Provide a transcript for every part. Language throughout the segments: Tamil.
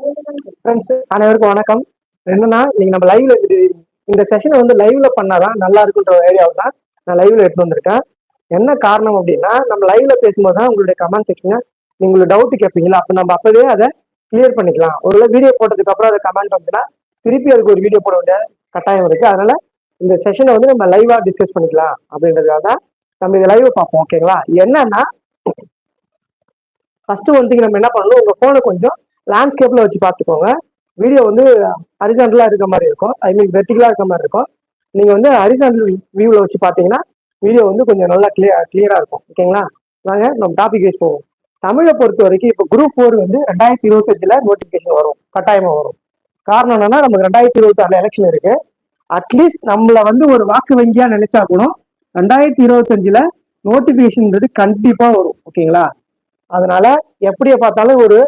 ஃப்ரெண்ட்ஸ் அனைவருக்கும் வணக்கம். என்னன்னா நீங்க நம்ம லைவ்ல இந்த செஷனை வந்து லைவ்ல பண்ணாதான் நல்லா இருக்குன்ற ஏரியாவில் தான் நான் லைவ்ல எடுத்து வந்திருக்கேன். என்ன காரணம் அப்படின்னா நம்ம லைவ்ல பேசும்போது தான் உங்களுடைய கமெண்ட் செக்ஷனை நீங்க டவுட் கேட்பீங்களா? அப்போ நம்ம அப்பவே அதை கிளியர் பண்ணிக்கலாம். ஒரு வீடியோ போட்டதுக்கு அப்புறம் அதை கமெண்ட் வந்துன்னா திருப்பி அதுக்கு ஒரு வீடியோ போட வேண்டிய கட்டாயம் இருக்கு. அதனால இந்த செஷனை வந்து நம்ம லைவா டிஸ்கஸ் பண்ணிக்கலாம் அப்படின்றதுக்காக தான் நம்ம இதை லைவ் பார்ப்போம் ஓகேங்களா என்னன்னா ஃபர்ஸ்ட் ஒன் திங் நம்ம என்ன பண்ணணும் உங்க போனை கொஞ்சம் லேண்ட்ஸ்கேப்ல வச்சு பார்த்துக்கோங்க. வீடியோ வந்து ஹரிசாண்டலா இருக்க மாதிரி இருக்கும். ஐ மீன் வெர்டிகலா இருக்க மாதிரி இருக்கும். நீங்க வந்து ஹரிசாண்டல் வியூவில் வச்சு பார்த்தீங்கன்னா வீடியோ வந்து கொஞ்சம் நல்லா கிளியர் கிளியரா இருக்கும். ஓகேங்களா வாங்க நம்ம டாபிக் வைஸ் போவோம். தமிழை பொறுத்த வரைக்கும் இப்போ குரூப் ஃபோர் வந்து ரெண்டாயிரத்தி இருபத்தஞ்சுல நோட்டிஃபிகேஷன் வரும். கட்டாயமா வரும். காரணம் என்னன்னா நமக்கு ரெண்டாயிரத்தி இருபத்தி ஆறுல எலெக்ஷன் இருக்கு அட்லீஸ்ட் நம்மளை வந்து ஒரு வாக்கு வங்கியா நினைச்சா கூட ரெண்டாயிரத்தி இருபத்தஞ்சுல நோட்டிபிகேஷன்ன்றது கண்டிப்பா வரும். ஓகேங்களா அதனால எப்படிய பார்த்தாலும் ஒரு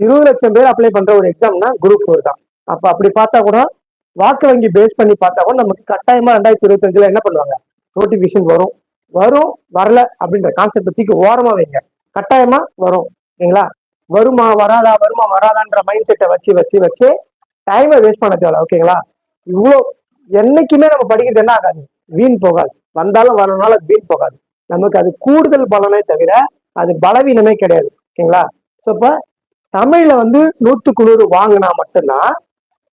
இருபது லட்சம் பேர் அப்ளை பண்ற ஒரு எக்ஸாம்னா குரூப் ஃபோர் தான். அப்ப அப்படி பார்த்தா கூட வாக்கு வங்கி பேஸ் பண்ணி பார்த்தா கூட நமக்கு கட்டாயமா ரெண்டாயிரத்தி இருபத்தஞ்சுல என்ன பண்ணுவாங்க? நோட்டிபிகேஷன் வரும். வரும் வரல அப்படின்ற கான்செப்ட் தூக்கி ஓரமா வைங்க. கட்டாயமா வரும். ஓகேங்களா வருமா வராதா வருமா வராதான்ற மைண்ட் செட்டை வச்சு வச்சு வச்சு டைமை வேஸ்ட் பண்ண தேவை ஓகேங்களா இவ்வளோ என்னைக்குமே நம்ம படிக்கிறது என்ன ஆகாது. வீண் போகாது. வந்தாலும் வரனால அது வீண் போகாது. நமக்கு அது கூடுதல் பலனே தவிர அது பலவீனமே கிடையாது. ஓகேங்களா ஸோ இப்போ தமிழ்ல வந்து நூற்றுக்கு நூறு வாங்கினா மட்டும்தான்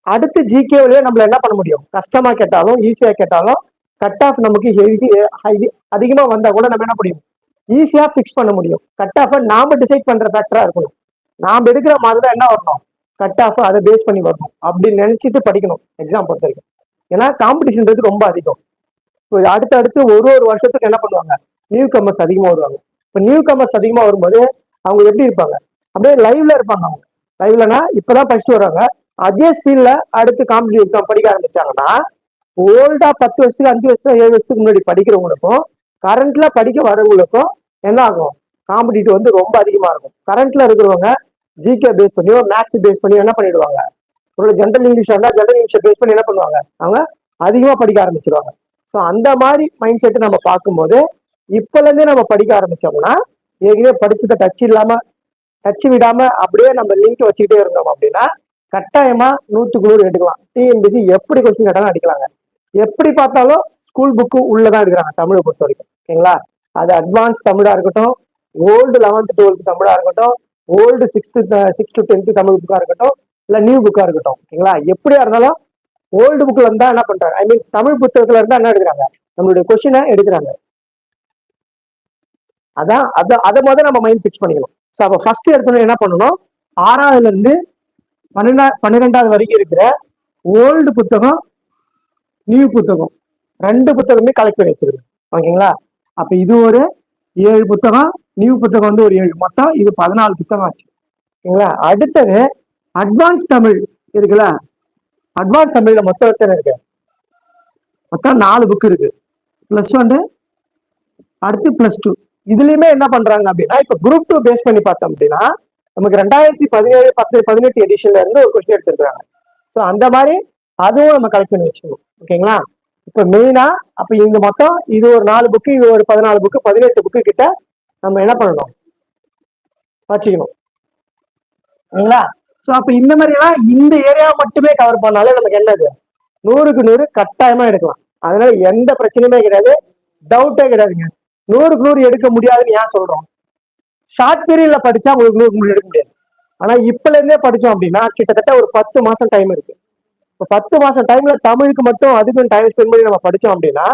அடுத்து ஜிகேவிலேயே நம்மள என்ன பண்ண முடியும்? கஷ்டமா கேட்டாலும் ஈஸியா கேட்டாலும் கட் ஆஃப் நமக்கு ஹெவி அதிகமா வந்தா கூட நம்ம என்ன முடியும் ஈஸியா ஃபிக்ஸ் பண்ண முடியும். கட் ஆஃபை நாம டிசைட் பண்ற ஃபேக்டரா இருக்கணும். நாம் எடுக்கிற மாதிரி தான் என்ன வரணும்? கட் ஆஃப் அதை பேஸ் பண்ணி வரணும். அப்படின்னு நினைச்சிட்டு படிக்கணும். எக்ஸாம் பொறுத்த வரைக்கும். ஏன்னா காம்படிஷன்றது ரொம்ப அதிகம். இப்போ அடுத்து அடுத்து ஒரு ஒரு வருஷத்துக்கு என்ன பண்ணுவாங்க? நியூ கமர்ஸ் அதிகமாக வருவாங்க. இப்போ நியூ கமர்ஸ் அதிகமாக வரும்போது அவங்க எப்படி இருப்பாங்க? அப்படியே லைவ்ல இருப்பாங்க அவங்க. லைவ்லனா இப்பதான் படிச்சுட்டு வர்றாங்க. அதே ஸ்பீட்ல அடுத்து காம்படிவ் எக்ஸாம் படிக்க ஆரம்பிச்சாங்கன்னா ஓல்டா பத்து வருஷத்துக்கு அஞ்சு வருஷத்துக்கு ஏழு வருஷத்துக்கு முன்னாடி படிக்கிறவங்களுக்கும் கரண்ட்ல படிக்க வரவங்களுக்கும் என்ன ஆகும்? காம்படிட்டிவ் வந்து ரொம்ப அதிகமா இருக்கும். கரண்ட்ல இருக்கிறவங்க ஜிகே பேஸ் பண்ணியோ மேக்ஸ் பேஸ் பண்ணியோ என்ன பண்ணிடுவாங்க? ஒரு ஜென்ரல் இங்கிலீஷ் இருந்தால் ஜென்ரல் இங்கிலீஷை பேஸ் பண்ணி என்ன பண்ணுவாங்க? அவங்க அதிகமா படிக்க ஆரம்பிச்சிருவாங்க. ஸோ அந்த மாதிரி மைண்ட் செட் நம்ம பார்க்கும்போது இப்பல இருந்தே நம்ம படிக்க ஆரம்பிச்சோம்னா ஏற்கனவே படிச்சதை டச் இல்லாம டச்சு விடாம அப்படியே நம்ம லிங்க் வச்சுக்கிட்டே இருந்தோம் அப்படின்னா கட்டாயமா நூற்றுக்கு நூறு எடுக்கலாம். டிஎன்பிசி எப்படி கொஸ்டின் கேட்டாலும் அடிக்கலாங்க. எப்படி பார்த்தாலும் ஸ்கூல் புக்கு உள்ளதான் எடுக்கிறாங்க தமிழை பொறுத்த வரைக்கும். ஓகேங்களா? அது அட்வான்ஸ் தமிழா இருக்கட்டும் ஓல்டு லெவன்த் டுவெல்த் தமிழா இருக்கட்டும் old sixth six to tenth Tamil புக்கா இருக்கட்டும் இல்ல நியூ புக்கா இருக்கட்டும். ஓகேங்களா? எப்படியா இருந்தாலும் ஓல்டு புக்ல இருந்தா என்ன பண்றாங்க? ஐ மீன் தமிழ் புத்தகத்துல இருந்தா என்ன எடுக்கிறாங்க? நம்மளுடைய கொஸ்டினை எடுக்கிறாங்க. அதான் அதை அதை முதல்ல நம்ம மைண்ட் ஃபிக்ஸ் பண்ணிக்கணும். ஸோ அப்போ ஃபர்ஸ்ட் எடுத்தோன்னே என்ன பண்ணணும்? ஆறாவதுல இருந்து பன்னெண்டா பன்னிரெண்டாவது வரைக்கும் இருக்கிற ஓல்டு புத்தகம் நியூ புத்தகம். ரெண்டு புத்தகமே கலெக்ட் பண்ணி வச்சிருக்கு ஓகேங்களா? அப்ப இது ஒரு ஏழு புத்தகம் நியூ புத்தகம் வந்து ஒரு ஏழு. மொத்தம் இது பதினாலு புத்தகம் ஆச்சு. ஓகேங்களா? அடுத்தது அட்வான்ஸ் தமிழ் இருக்குல்ல? அட்வான்ஸ் தமிழ்ல மொத்தம் எத்தனை இருக்கு? மொத்தம் நாலு புக் இருக்கு. பிளஸ் ஒன்று அடுத்து பிளஸ் டூ இதுலயுமே என்ன பண்றாங்க அப்படின்னா இப்ப குரூப் டூ பேஸ் பண்ணி பார்த்தோம் அப்படின்னா நமக்கு ரெண்டாயிரத்தி பதினேழு பத்து பதினெட்டு எடிஷன்ல இருந்து ஒரு கொஸ்டின் எடுத்திருக்காங்க ஸோ அந்த மாதிரி அதுவும் நம்ம கலெக்ட் பண்ணி வச்சுக்கணும். ஓகேங்களா இப்ப மெயினா அப்ப இந்த மொத்தம் இது ஒரு நாலு புக்கு இது ஒரு பதினாலு புக்கு பதினெட்டு புக்கு கிட்ட நம்ம என்ன பண்ணணும்? வச்சுக்கணும். சரிங்களா? ஸோ அப்ப இந்த மாதிரி இந்த ஏரியாவை மட்டுமே கவர் பண்ணாலே நமக்கு என்னது? நூறுக்கு நூறு கட்டாயமா எடுக்கலாம். அதனால எந்த பிரச்சனையுமே கிடையாது. டவுட்டே கிடையாதுங்க. நூறுக்கு நூறு எடுக்க முடியாதுன்னு ஏன் சொல்றோம்? ஷார்ட் பீரியட்ல படிச்சா உங்களுக்கு நூறுக்கு நூறு எடுக்க முடியாது. ஆனா இப்பல இருந்தே படிச்சோம் அப்படின்னா கிட்டத்தட்ட ஒரு பத்து மாசம் டைம் இருக்கு. இப்போ பத்து மாசம் டைம்ல தமிழுக்கு மட்டும் அதுக்கும் டைம் ஸ்பெண்ட் பண்ணி நம்ம படிச்சோம் அப்படின்னா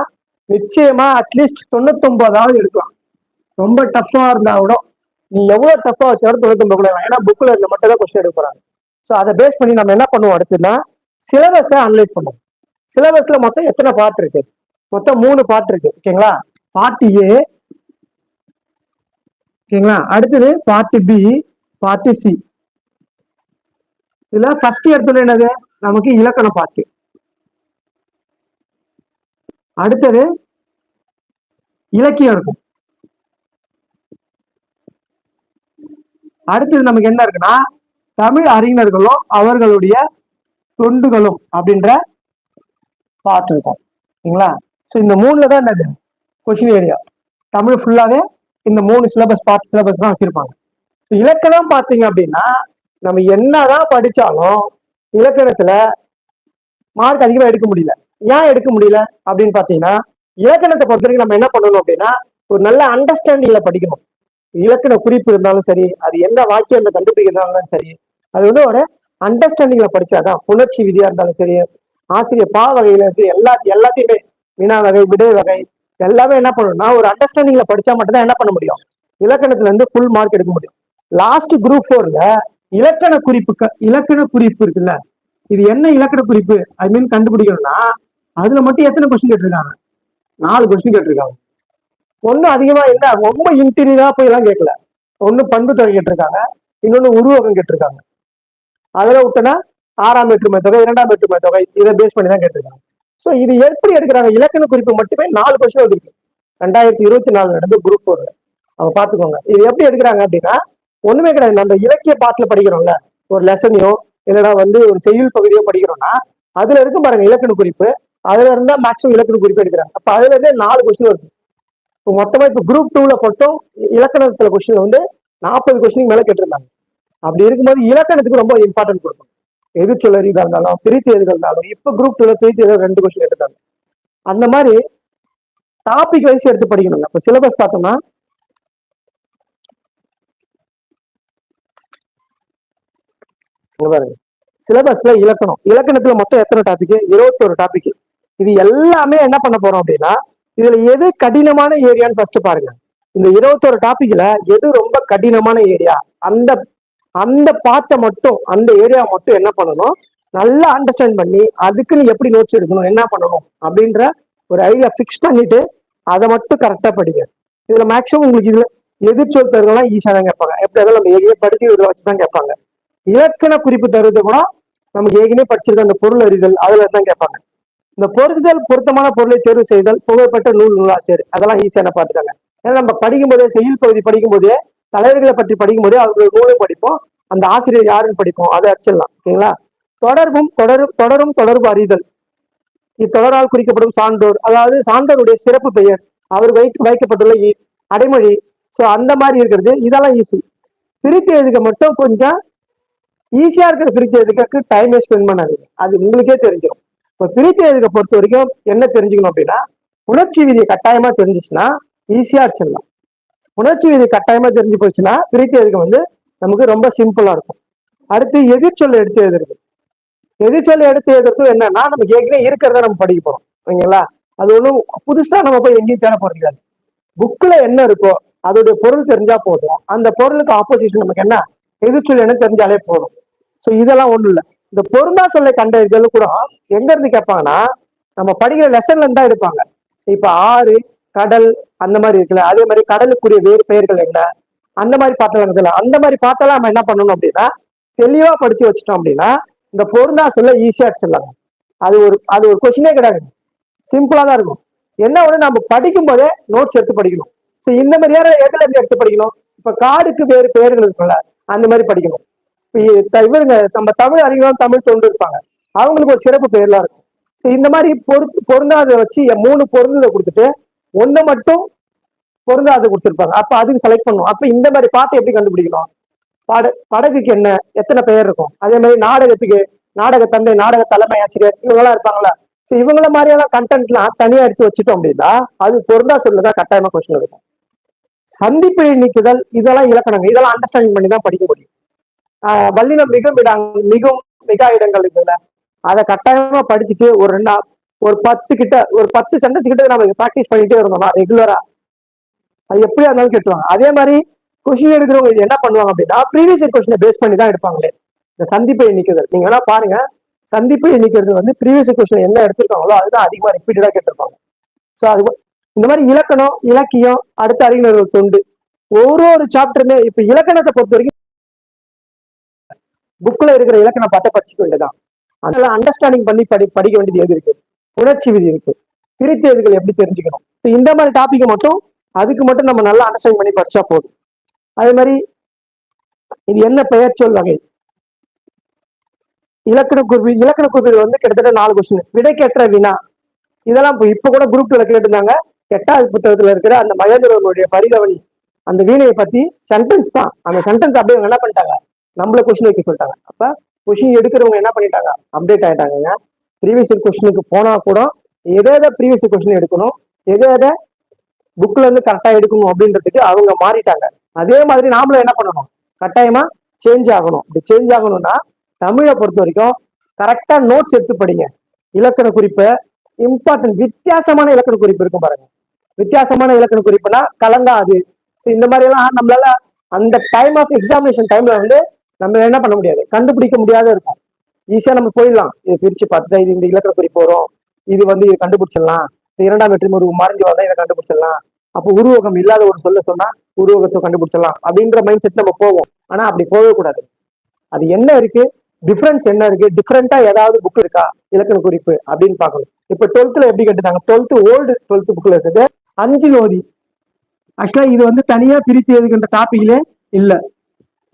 நிச்சயமா அட்லீஸ்ட் தொண்ணூத்தொன்பதாவது எடுக்கலாம். ரொம்ப டஃபா இருந்தா கூட நீ எவ்வளவு டஃபா வச்சாலும் தொண்ணூத்தொன்பது கூட ஏன்னா புக்ல இருந்த மட்டும் தான் கொஸ்டின் எடுக்க போறாங்க. ஸோ அதை பேஸ் பண்ணி நம்ம என்ன பண்ணுவோம்? அடுத்துன்னா சிலபஸை அனலைஸ் பண்ணுவோம். சிலபஸ்ல மொத்தம் எத்தனை பார்ட் இருக்கு? மொத்தம் மூணு பார்ட் இருக்கு. ஓகேங்களா? பார்ட் ஏ ஓகேங்களா? அடுத்தது பார்ட்டி பி பார்ட் சி இதுல ஃபர்ஸ்ட் இடத்துல என்னது? நமக்கு இலக்கண பாட்டு அடுத்தது இலக்கியம் இருக்கும். அடுத்தது நமக்கு என்ன இருக்குன்னா தமிழ் அறிஞர்களும் அவர்களுடைய தொண்டுகளும் அப்படின்ற பாட்டு இருக்கும். சரிங்களா? ஸோ இந்த மூணுல தான் என்னது? கொஸ்டின் ஏரியா தமிழ் ஃபுல்லாவே இந்த மூணு சிலபஸ் பார்ட் சிலபஸ் தான் வச்சிருப்பாங்க. இலக்கணம் பார்த்தீங்க அப்படின்னா நம்ம என்னதான் படிச்சாலும் இலக்கணத்துல மார்க் அதிகமா எடுக்க முடியல. ஏன் எடுக்க முடியல? அப்படின்னு பாத்தீங்கன்னா இலக்கணத்தை பொறுத்த வரைக்கும் நம்ம என்ன பண்ணணும் அப்படின்னா ஒரு நல்ல அண்டர்ஸ்டாண்டிங்ல படிக்கணும். இலக்கண குறிப்பு இருந்தாலும் சரி அது எந்த வாக்கியம் கண்டுபிடிக்கிறதாலும் சரி அது வந்து ஒரு அண்டர்ஸ்டாண்டிங்ல படிச்சாதான் புணர்ச்சி விதியா இருந்தாலும் சரி ஆசிரியர் பா வகையில இருந்து எல்லா எல்லாத்தையுமே வினா வகை விடை வகை எல்லாமே என்ன பண்ணணும்னா ஒரு அண்டர்ஸ்டாண்டிங்ல படிச்சா மட்டும்தான் என்ன பண்ண முடியும்? இலக்கணத்துல இருந்து ஃபுல் மார்க் எடுக்க முடியும். லாஸ்ட் குரூப் ஃபோர்ல இலக்கண குறிப்பு இலக்கண குறிப்பு இருக்குல்ல? இது என்ன இலக்கண குறிப்பு? ஐ மீன் கண்டுபிடிக்கணும்னா அதுல மட்டும் எத்தனை கொஸ்டின் கேட்டிருக்காங்க? நாலு கொஸ்டின் கேட்டிருக்காங்க. ஒன்னும் அதிகமா என்ன ரொம்ப இன்டீரியரா போய் எல்லாம் கேட்கல ஒண்ணு பண்பு தொகை கேட்டிருக்காங்க. இன்னொன்னு உருவகம் கேட்டிருக்காங்க. அதில் விட்டனா ஆறாம் வேற்றுமை தொகை இரண்டாம் வேற்றுமை தொகை இதை பேஸ் பண்ணி தான் கேட்டிருக்காங்க. ஸோ இது எப்படி எடுக்கிறாங்க? இலக்கண குறிப்பு மட்டுமே நாலு கொஸ்டின் வந்துருக்கு. ரெண்டாயிரத்தி இருபத்தி நாலு நடந்து குரூப் ஃபோர்ல அவங்க பார்த்துக்கோங்க இது எப்படி எடுக்கிறாங்க அப்படின்னா ஒண்ணுமே கிடையாது. நம்ம இலக்கிய பாட்டில் படிக்கிறோம்ல. ஒரு லெசனையோ இல்லைன்னா வந்து ஒரு செய்யுள் பகுதியோ படிக்கிறோம்னா அதுல இருக்கு பாருங்க இலக்கண குறிப்பு. அதுல இருந்தா மேக்ஸிமம் இலக்கண குறிப்பு எடுக்கிறாங்க. அப்ப அதுல இருந்தே நாலு கொஸ்டின் வருது. இப்போ மொத்தமா இப்போ குரூப் டூல மட்டும் இலக்கணத்துல கொஸ்டின் வந்து நாற்பது கொஸ்டினுக்கு மேல கேட்டிருந்தாங்க. அப்படி இருக்கும்போது இலக்கணத்துக்கு ரொம்ப இம்பார்ட்டன்ட் கொடுக்கணும். எதிர்ச்சொல்லர் இதா இருந்தாலும் பிரித்து எதுகள் இருந்தாலும் இப்ப குரூப் டூல பிரித்து எதுவும் ரெண்டு கொஸ்டின் எடுத்தாங்க அந்த மாதிரி டாபிக் வைஸ் எடுத்து படிக்கணுங்க. இப்போ சிலபஸ் பார்த்தோம்னா பாருங்க. சிலபஸ்ல இலக்கணம். இலக்கணத்துல மொத்தம் எத்தனை டாபிக் இருபத்தொரு டாபிக் இது எல்லாமே என்ன பண்ண போறோம் அப்படின்னா இதுல எது கடினமான ஏரியான்னு ஃபர்ஸ்ட் பாருங்க. இந்த இருபத்தொரு டாபிக்ல எது ரொம்ப கடினமான ஏரியா அந்த அந்த பாட்டை மட்டும் அந்த ஏரியா மட்டும் என்ன பண்ணணும்? நல்லா அண்டர்ஸ்டாண்ட் பண்ணி அதுக்குன்னு எப்படி நோட்ஸ் எடுக்கணும் என்ன பண்ணணும் அப்படின்ற ஒரு ஐடியா ஃபிக்ஸ் பண்ணிட்டு அதை மட்டும் கரெக்டாக படிங்க. இதில் மேக்ஸிமம் உங்களுக்கு இதில் எதிர்ச்சொல் தருவதெல்லாம் ஈஸியாக தான் கேட்பாங்க. எப்படி அதெல்லாம் நம்ம ஏற்கனவே படிச்சு விடுவாச்சு தான் கேட்பாங்க. இலக்கண குறிப்பு தருவது கூட நமக்கு ஏற்கனவே படிச்சிருக்க அந்த பொருள் அறிதல் அதில் தான் கேட்பாங்க. இந்த பொருத்துதல் பொருத்தமான பொருளை தேர்வு செய்தல் புகழ்பெற்ற நூல் நூலாசிரியர். அதெல்லாம் ஈஸியான பார்த்துட்டாங்க ஏன்னா நம்ம படிக்கும் போதே செயல் பகுதி படிக்கும் போதே தலைவர்களை பற்றி படிக்கும்போது அவருடைய அவர்கள் நூலும் படிப்போம். அந்த ஆசிரியர் யாருன்னு படிப்போம். அதை அடிச்சிடலாம். ஓகேங்களா? தொடர்பும் தொடரும் தொடரும் தொடர்பு அறிதல். இத்தொடரால் குறிக்கப்படும் சான்றோர். அதாவது சான்றோருடைய சிறப்பு பெயர். அவர் வைத்து வைக்கப்பட்டுள்ள இ- அடைமொழி. ஸோ அந்த மாதிரி இருக்கிறது. இதெல்லாம் ஈஸி பிரித்து எழுதுக மட்டும் கொஞ்சம் ஈஸியா இருக்கிற பிரித்து எழுதுக்கு டைமே ஸ்பெண்ட் பண்ணாதீங்க. அது உங்களுக்கே தெரிஞ்சிடும் இப்போ பிரித்து எழுதுக பொறுத்த வரைக்கும் என்ன தெரிஞ்சுக்கணும் அப்படின்னா உணர்ச்சி விதியை கட்டாயமா தெரிஞ்சிச்சுன்னா ஈஸியா அடிச்சிடலாம். உணர்ச்சி விதி கட்டாயமா தெரிஞ்சு போச்சுன்னா பிரித்து எழுதுக வந்து நமக்கு ரொம்ப சிம்பிளா இருக்கும். அடுத்து எதிர்ச்சொல் எடுத்து எழுதுறது. எதிர்ச்சொல் எடுத்து எழுதுறதும் என்னன்னா நமக்கு ஏற்கனவே இருக்கிறத நம்ம படிக்க போறோம். ஓகேங்களா அது ஒன்றும் புதுசா நம்ம போய் எங்கேயும் தேட போறது புக்ல என்ன இருக்கோ அதோடைய பொருள் தெரிஞ்சா போதும். அந்த பொருளுக்கு ஆப்போசிஷன் நமக்கு என்ன? எதிர்ச்சொல் என்ன தெரிஞ்சாலே போதும். ஸோ இதெல்லாம் ஒண்ணும் இல்லை. இந்த பொருந்தா சொல்லை இதில் கூட எங்க இருந்து கேட்பாங்கன்னா நம்ம படிக்கிற லெசன்ல இருந்தா எடுப்பாங்க. இப்ப ஆறு கடல் அந்த மாதிரி இருக்குல்ல. அதே மாதிரி கடலுக்குரிய வேறு பெயர்கள் என்ன? அந்த மாதிரி பாட்டெல்லாம் இருக்குல்ல அந்த மாதிரி பாட்டெல்லாம் நம்ம என்ன பண்ணணும் அப்படின்னா தெளிவா படிச்சு வச்சிட்டோம் அப்படின்னா இந்த பொருந்தா சொல்ல ஈஸியா அடிச்சிடலாம். அது ஒரு அது ஒரு கொஸ்டினே கிடையாது. சிம்பிளா தான் இருக்கும். என்ன ஒண்ணு நம்ம படிக்கும் போதே நோட்ஸ் எடுத்து படிக்கணும். ஸோ இந்த மாதிரியான எதுல இருந்து எடுத்து படிக்கணும்? இப்ப காடுக்கு வேறு பெயர்கள் இருக்குல்ல அந்த மாதிரி படிக்கணும். இவருங்க நம்ம தமிழ் அறிஞர் தமிழ் தொண்டு இருப்பாங்க. அவங்களுக்கு ஒரு சிறப்பு பெயர்லாம் இருக்கும். ஸோ இந்த மாதிரி பொருத்து பொருந்தாத வச்சு மூணு பொருந்ததை கொடுத்துட்டு ஒண்ணு மட்டும் பொருந்தாது கொடுத்துருப்பாங்க. அப்ப அதுக்கு செலக்ட் பண்ணும் அப்ப இந்த மாதிரி பாட்டை எப்படி கண்டுபிடிக்கணும்? பாட படகுக்கு என்ன எத்தனை பெயர் இருக்கும்? அதே மாதிரி நாடகத்துக்கு நாடக தந்தை நாடக தலைமை ஆசிரியர் இவங்கெல்லாம் இருப்பாங்களா ஸோ இவங்கள மாதிரியான கண்டென்ட்லாம் தனியா எடுத்து வச்சுட்டோம் அப்படின்னா அது பொருந்தா சொல்லுதான் கட்டாயமா கொஸ்டின் இருக்கும். சந்திப்பிழை நீக்குதல் இதெல்லாம் இலக்கணங்கள் இதெல்லாம் அண்டர்ஸ்டாண்டிங் பண்ணி தான் படிக்க முடியும். ஆஹ் வல்லினம் மிகவும் இடம் மிகவும் மிகா இடங்கள் இருக்குல்ல. அதை கட்டாயமா படிச்சுட்டு ஒரு ரெண்டா ஒரு பத்து கிட்ட ஒரு பத்து சென்டென்ஸ் கிட்ட நம்ம ப்ராக்டிஸ் பண்ணிட்டே இருந்தோம்னா ரெகுலரா அது எப்படியா இருந்தாலும் கேட்டுவாங்க அதே மாதிரி கொஸ்டின் எடுக்கிறவங்க இது என்ன பண்ணுவாங்க அப்படின்னா ப்ரீவியஸ் இயர் கொஸ்டினை பேஸ் பண்ணி தான் எடுப்பாங்களே. இந்த சந்திப்பை எண்ணிக்கிறது நீங்க வேணா பாருங்க. சந்திப்பை எண்ணிக்கிறது வந்து ப்ரீவியஸ் இயர் கொஸ்டின் என்ன எடுத்திருக்காங்களோ அதுதான் அதிகமா ரிப்பீட்டடா கேட்டிருப்பாங்க. ஸோ அது இந்த மாதிரி இலக்கணம் இலக்கியம் அடுத்த அறிஞர்கள் தொண்டு ஒரு ஒரு சாப்டருமே இப்ப இலக்கணத்தை பொறுத்த வரைக்கும் புக்ல இருக்கிற இலக்கணம் பார்த்தா படிச்சுக்க வேண்டியதான் அதெல்லாம் அண்டர்ஸ்டாண்டிங் பண்ணி படி படிக்க வேண்டியது எது இருக்கு? உணர்ச்சி விதி இருக்கு. பிரித்தேதுகள் எப்படி தெரிஞ்சுக்கணும்? இப்ப இந்த மாதிரி டாப்பிக்கை மட்டும் அதுக்கு மட்டும் நம்ம நல்லா அண்டர்ஸ்டாண்ட் பண்ணி படிச்சா போதும். அதே மாதிரி இது என்ன பெயர் சொல் வகை? இலக்கண குறிப்பு இலக்கண குருவி வந்து கிட்டத்தட்ட நாலு கொஸ்டின் விடைக்கேற்ற வினா. இதெல்லாம் இப்போ கூட குரூப் டூல கேட்டிருந்தாங்க. எட்டாவது புத்தகத்துல இருக்கிற அந்த மகேந்திரவனுடைய பரிதவணி அந்த வீணையை பத்தி சென்டென்ஸ் தான். அந்த சென்டென்ஸ் அப்படியே அவங்க என்ன பண்ணிட்டாங்க? நம்மள கொஸ்டின் வைக்க சொல்லிட்டாங்க. அப்ப கொஸ்டின் எடுக்கிறவங்க என்ன பண்ணிட்டாங்க? அப்டேட் ஆயிட்டாங்க ப்ரீவியஸ் கொஸ்டினுக்கு போனா கூட எதை எதை ப்ரீவியஸ் கொஸ்டின் எடுக்கணும் எதை எதை புக்ல இருந்து கரெக்டா எடுக்கணும் அப்படின்றதுக்கு அவங்க மாறிட்டாங்க. அதே மாதிரி நாமளும் என்ன பண்ணணும்? கட்டாயமா சேஞ்ச் ஆகணும். இப்படி சேஞ்ச் ஆகணும்னா தமிழை பொறுத்த வரைக்கும் கரெக்டா நோட்ஸ் எடுத்து படிங்க. இலக்கண குறிப்பு இம்பார்ட்டன்ட் வித்தியாசமான இலக்கண குறிப்பு இருக்கும் பாருங்க. வித்தியாசமான இலக்கண குறிப்புனா கலந்தாது இந்த மாதிரி எல்லாம் நம்மளால அந்த டைம் ஆஃப் எக்ஸாமினேஷன் டைம்ல வந்து நம்ம என்ன பண்ண முடியாது? கண்டுபிடிக்க முடியாத இருக்கும். ஈஸியா நம்ம போயிடலாம். இது பிரிச்சு பார்த்துட்டா இது இந்த இலக்கண குறிப்பு வரும். இது வந்து இது கண்டுபிடிச்சிடலாம். இரண்டாம் வெற்றி முருகு மறைஞ்சு வந்தா இதை கண்டுபிடிச்சிடலாம். அப்போ உருவகம் இல்லாத ஒரு சொல்ல சொன்னா உருவகத்தை கண்டுபிடிச்சிடலாம். அப்படின்ற மைண்ட் செட் நம்ம போவோம். ஆனா அப்படி போகவே கூடாது அது என்ன இருக்கு? டிஃபரன்ஸ் என்ன இருக்கு? டிஃப்ரெண்டா ஏதாவது புக் இருக்கா? இலக்கண குறிப்பு அப்படின்னு பார்க்கணும். இப்ப டுவெல்த்ல எப்படி கேட்டுட்டாங்க டுவெல்த் ஓல்டு டுவெல்த் புக்ல இருக்குது. அஞ்சு லோதி ஆக்சுவலா இது வந்து தனியா பிரித்து எதுக்குன்ற டாபிக்லே இல்ல.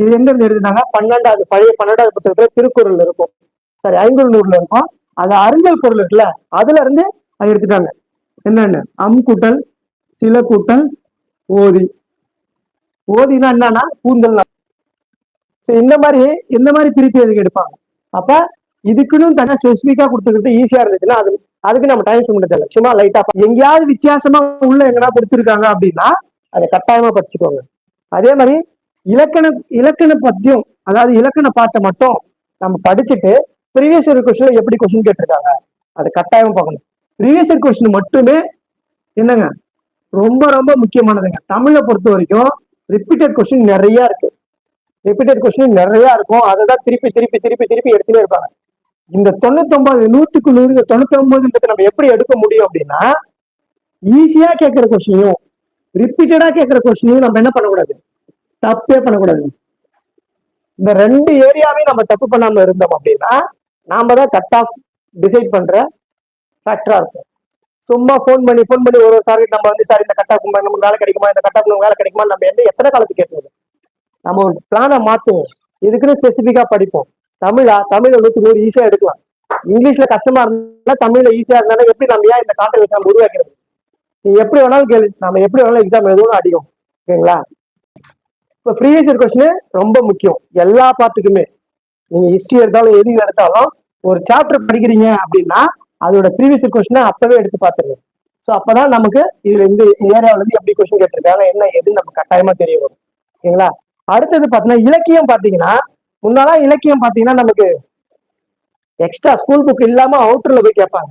இது எங்க இருந்து எழுதினாங்க? பன்னெண்டாவது பழைய பன்னெண்டாவது புத்தகத்துல திருக்குறள் இருக்கும். சரி ஐங்குறு நூறுல இருக்கும். அது அறிஞ்சல் பொருள் இருக்குல்ல அதுல இருந்து எடுத்துட்டாங்க. என்னன்னு? அம் கூட்டல் சில கூட்டல் ஓதி. ஓதினா என்னன்னா கூந்தல் ஸோ இந்த மாதிரி இந்த மாதிரி பிரித்து எதுக்கு எடுப்பாங்க. அப்ப இதுக்குன்னு தனியா ஸ்பெசிஃபிக்கா கொடுத்துக்கிட்டு ஈஸியா இருந்துச்சுன்னா அது அதுக்கு நம்ம டைம் ஸ்பெண்ட் பண்ணல சும்மா லைட்டா எங்கேயாவது வித்தியாசமா உள்ள எங்கன்னா கொடுத்துருக்காங்க அப்படின்னா அதை கட்டாயமா படிச்சுக்கோங்க. அதே மாதிரி இலக்கண இலக்கண பத்தியம் அதாவது இலக்கண பாட்டை மட்டும் நம்ம படிச்சுட்டு ப்ரீவியஸ் இயர் கொஸ்டின் எப்படி கொஸ்டின் கேட்டிருக்காங்க. அதை கட்டாயம் பார்க்கணும். ப்ரீவியஸ் இயர் கொஸ்டின் மட்டுமே என்னங்க? ரொம்ப ரொம்ப முக்கியமானதுங்க. தமிழை பொறுத்த வரைக்கும் ரிப்பீட்டட் கொஸ்டின் நிறைய இருக்கு. ரிப்பீட்டட் கொஸ்டின் நிறைய இருக்கும். அதை தான் திருப்பி திருப்பி திருப்பி திருப்பி எடுத்துட்டே இருப்பாங்க. இந்த தொண்ணூத்தொன்பது நூற்றுக்கு நூறு இந்த தொண்ணூத்தொன்பதுன்றது நம்ம எப்படி எடுக்க முடியும் அப்படின்னா ஈஸியா கேட்கிற கொஸ்டினையும் ரிப்பீட்டடா கேட்கிற கொஸ்டினையும் நம்ம என்ன பண்ணக்கூடாது? தப்பே பண்ணக்கூடாது. இந்த ரெண்டு ஏரியாவையும் நம்ம தப்பு பண்ணாம இருந்தோம் அப்படின்னா நாம தான் கட் ஆஃப் டிசைட் பண்ற ஃபேக்டரா இருக்கும். சும்மா ஃபோன் பண்ணி ஃபோன் பண்ணி ஒரு சாரி நம்ம வந்து சார் இந்த கட் ஆஃப் நமக்கு வேலை கிடைக்குமா? இந்த கட் ஆஃப் வேலை கிடைக்குமா? நம்ம எந்த எத்தனை காலத்துக்கு கேட்கறது நம்ம ஒரு பிளானை மாத்துவோம். இதுக்குன்னு ஸ்பெசிஃபிக்கா படிப்போம். தமிழா தமிழ் நூத்தி நூறு ஈஸியா எடுக்கலாம். இங்கிலீஷ்ல கஷ்டமா இருந்தா தமிழ்ல ஈஸியா இருந்தாலும் எப்படி நம்ம ஏன் இந்த கான்ட்ரவர்ஸ் நம்ம உருவாக்கிறது? நீ எப்படி வேணாலும் கேள்வி நம்ம எப்படி வேணாலும் எக்ஸாம் எழுதுவோம் அடிக்கும் ஓகேங்களா இப்போ ப்ரீவியஸ் இயர் கொஸ்டின் ரொம்ப முக்கியம். எல்லா பாட்டுக்குமே. நீங்க ஹிஸ்டரி எடுத்தாலும் எது எடுத்தாலும் ஒரு சாப்டர் படிக்கிறீங்க அப்படின்னா அதோட ப்ரீவியஸ் இயர் கொஸ்டினை அப்பவே எடுத்து பார்த்துருங்க. ஸோ அப்பதான் நமக்கு இதுல இந்த ஏரியாவில இருந்து எப்படி கொஸ்டின் கேட்டிருக்காங்க என்ன எதுன்னு நமக்கு கட்டாயமா தெரிய வரும். ஓகேங்களா அடுத்தது பார்த்தீங்கன்னா இலக்கியம் பார்த்தீங்கன்னா முன்னாலாம் இலக்கியம் பார்த்தீங்கன்னா நமக்கு எக்ஸ்ட்ரா ஸ்கூல் புக் இல்லாம அவுட்டர்ல போய் கேட்பாங்க.